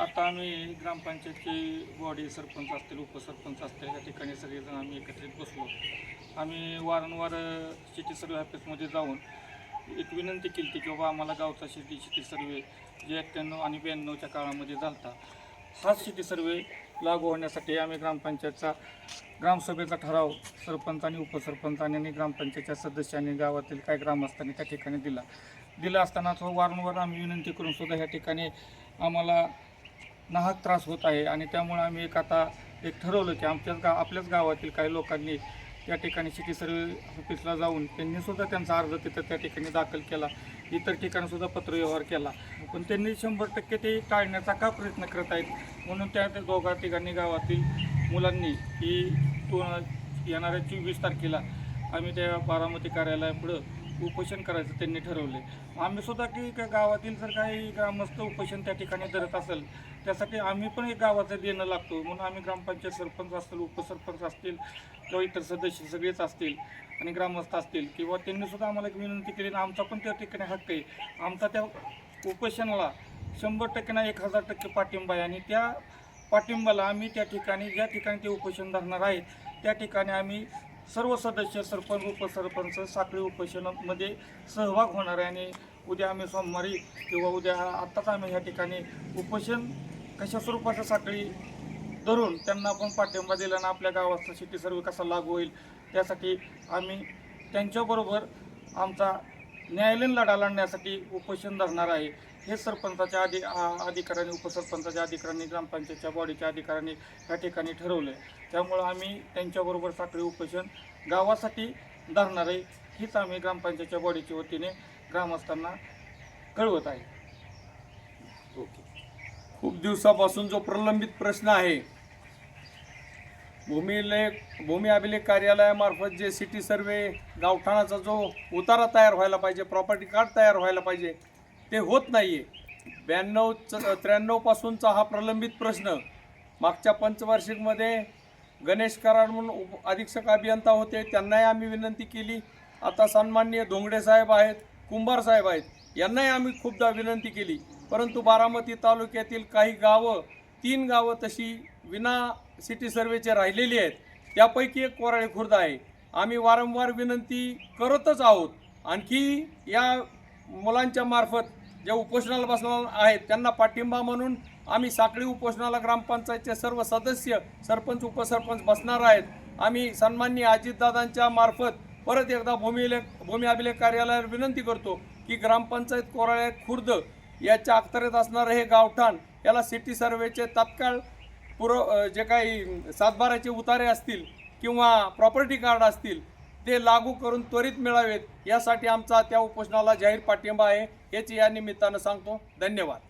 आता आम्ही ग्रामपंचायतची बॉडी सरपंच असतील उपसरपंच असतील या ठिकाणी सगळेजण आम्ही एकत्रित बसलो. आम्ही वारंवार सिटी सर्वे ऑफिसमध्ये जाऊन एक विनंती केली होती की बाबा आम्हाला गावचा शेती शेती सर्वे जे एक्क्याण्णव आणि ब्याण्णवच्या काळामध्ये झाला हाच शेती सर्वे लागू होण्यासाठी आम्ही ग्रामपंचायतचा ग्रामसभेचा ठराव सरपंच आणि उपसरपंचांनी आणि ग्रामपंचायतच्या सदस्यांनी गावातील काही ग्रामस्थांनी त्या ठिकाणी दिला. दिला असताना तो वारंवार आम्ही विनंती करून सुद्धा ह्या ठिकाणी आम्हाला नाहक त्रास होत आहे आणि त्यामुळे आम्ही एक आता एक ठरवलं की आमच्याच गा आपल्याच गावातील काही लोकांनी त्या ठिकाणी सिटी सर्वे ऑफिसला जाऊन त्यांनी सुद्धा त्यांचा अर्ज तिथं त्या ठिकाणी दाखल केला. इतर ठिकाणीसुद्धा पत्रव्यवहार केला. पण त्यांनी शंभर टक्के ते टाळण्याचा का प्रयत्न करत आहेत? म्हणून त्या दोघा ठिकाणी गावातील मुलांनी ही दोन येणाऱ्या चोवीस तारखेला आम्ही त्या बारामती कार्यालयापुढं उपोषण करायचं त्यांनी ठरवले आम्ही सुद्धा की का गावातील जर काही ग्रामस्थ उपोषण त्या ठिकाणी धरत असेल त्यासाठी आम्ही पण एक गावाचं देणं लागतो. म्हणून आम्ही ग्रामपंचायत सरपंच असतील उपसरपंच असतील किंवा इतर सदस्य सगळेच असतील आणि ग्रामस्थ असतील किंवा त्यांनी सुद्धा आम्हाला एक विनंती केली आणि आमचा पण त्या ठिकाणी हक्क आहे. आमचा त्या उपोषणाला शंभर टक्के ना एक हजार टक्के पाठिंबा आहे. आणि त्या पाठिंबाला आम्ही त्या ठिकाणी ज्या ठिकाणी ते उपोषण धरणार आहेत त्या ठिकाणी आम्ही सर्व सदस्य सरपंच उपसरपंच साखळी उपोषणामध्ये सहभाग होणार आहे आणि उद्या आम्ही सोमवारी किंवा उद्या आत्ताच आम्ही ह्या ठिकाणी उपोषण कशा स्वरूपाचं साखळी धरून त्यांना आपण पाठिंबा दिला आपल्या गावाचा सिटी सर्वे कसा लागू होईल त्यासाठी आम्ही त्यांच्याबरोबर आमचा न्यायालयीन लढा लढण्यासाठी उपोषण धरणार आहे. हे सरपंचाच्या अधि अधिकाऱ्यांनी उपसरपंचाच्या अधिकाऱ्यांनी ग्रामपंचायतच्या बॉडीच्या अधिकाऱ्यांनी या ठिकाणी ठरवलं आहे त्यामुळं आम्ही त्यांच्याबरोबर साखळी उपोषण गावासाठी धरणार आहे हीच आम्ही ग्रामपंचायतच्या बॉडीच्या वतीने ग्रामस्थांना कळवत आहे. ओके. खूप दिवसापासून जो प्रलंबित प्रश्न आहे भूमिलेख भूमी अभिलेख कार्यालयामार्फत जे सिटी सर्वे गावठाणाचा जो उतारा तयार व्हायला पाहिजे प्रॉपर्टी कार्ड तयार व्हायला पाहिजे ते होत नाही आहे ब्याण्णव त्र्याण्णवपासूनचा हा प्रलंबित प्रश्न. मागच्या पंचवार्षिकमध्ये गणेश कराड म्हणून उप अधीक्षक अभियंता होते. त्यांनाही आम्ही विनंती केली. आता सन्माननीय धोंगडे साहेब आहेत कुंभार साहेब आहेत यांनाही आम्ही खूपदा विनंती केली. परंतु बारामती तालुक्यातील काही गावं तीन गावं तशी विना सिटी सर्वेचे राहिलेली आहेत. त्यापैकी एक कोराळे खुर्द आहे. आम्ही वारंवार विनंती करतच आहोत. आणखी या मुलांच्या मार्फत जे उपोषणाला बसणार आहेत त्यांना पाठिंबा म्हणून आम्ही साखळी उपोषणाला ग्रामपंचायतचे सर्व सदस्य सरपंच उपसरपंच बसणार आहेत. आम्ही सन्माननीय अजितदादांच्या मार्फत परत एकदा भूमी भूमी अभिलेख कार्यालयावर विनंती करतो की ग्रामपंचायत कोराळे खुर्द याच्या अखत्यारीत असणारं हे गावठाण याला सिटी सर्वेचे तात्काळ पुर जे काही सातबाराचे उतारे असतील किंवा प्रॉपर्टी कार्ड असतील ते लागू करून त्वरित मिळावेत. यासाठी आमचा त्या उपोषणाला जाहीर पाठिंबा आहे हेच या निमित्तानं सांगतो. धन्यवाद.